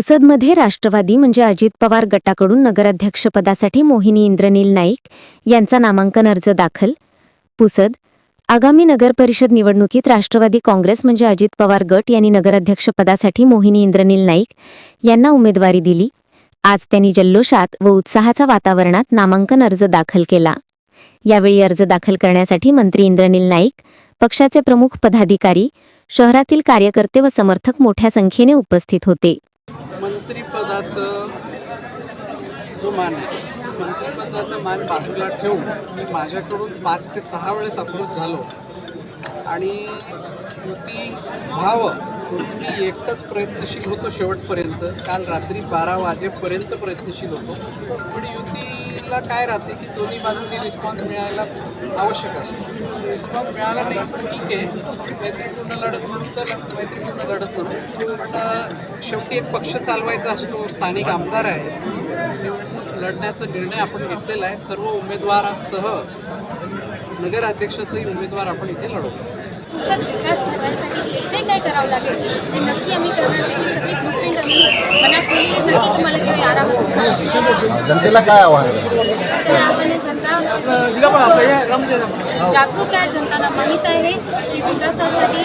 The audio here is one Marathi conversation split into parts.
पुसदमध्ये राष्ट्रवादी म्हणजे अजित पवार गटाकडून नगराध्यक्षपदासाठी मोहिनी इंद्रनील नाईक यांचा नामांकन अर्ज दाखल. पुसद आगामी नगरपरिषद निवडणुकीत राष्ट्रवादी काँग्रेस म्हणजे अजित पवार गट यांनी नगराध्यक्षपदासाठी मोहिनी इंद्रनील नाईक यांना उमेदवारी दिली. आज त्यांनी जल्लोषात व उत्साहाच्या वातावरणात नामांकन अर्ज दाखल केला. यावेळी अर्ज दाखल करण्यासाठी मंत्री इंद्रनील नाईक पक्षाचे प्रमुख पदाधिकारी शहरातील कार्यकर्ते व समर्थक मोठ्या संख्येने उपस्थित होते. मंत्रिपदाचं जो मान आहे मंत्रिपदाचा मान बाजूला ठेवून मी माझ्याकडून पाच ते सहा वेळेस अप्रोच झालो. आणि युती व्हावं मी एकटाच प्रयत्नशील होतो शेवटपर्यंत. काल रात्री बारा वाजेपर्यंत प्रयत्नशील होतो. पण युतीला काय राहते की दोन्ही बाजूनी रिस्पॉन्स मिळायला आवश्यक असतो. रिस्पॉन्स मिळाला नाही ठीक आहे. मैत्रीपूर्ण लढत म्हणून तर मैत्रीपूर्ण लढत म्हणून. पण शेवटी एक पक्ष चालवायचा असतो स्थानिक आमदार आहे. लढण्याचा निर्णय आपण घेतलेला आहे. सर्व उमेदवारासह नगराध्यक्षाचाही उमेदवार आपण इथे लढवतो. पुसद विकास घडवायसाठी जे जे काही करावं लागेल ते नक्की आम्ही करणार. त्याची सगळी ब्लूप्रिंट आम्ही मनात ठेवलेली आहे. नक्की तुम्हाला किंवा आरामातून सांगतो जनतेला काय आव्हान जनतेला आव्हान जनता जागरूक आहे. जनताला माहीत आहे की विकासासाठी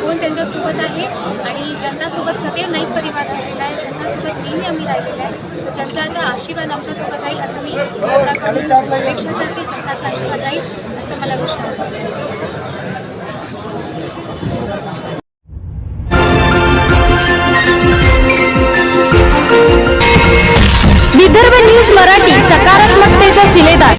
कोण त्यांच्यासोबत आहे आणि जनतासोबत सदैव नाईक परिवार राहिलेला आहे. जनतासोबत नेहमी आम्ही राहिलेला आहे. जनताचा आशीर्वाद आमच्यासोबत राहील असं मी जनताकडून अपेक्षा करते. जनताचा आशीर्वाद राहील असं मला विश्वास आहे.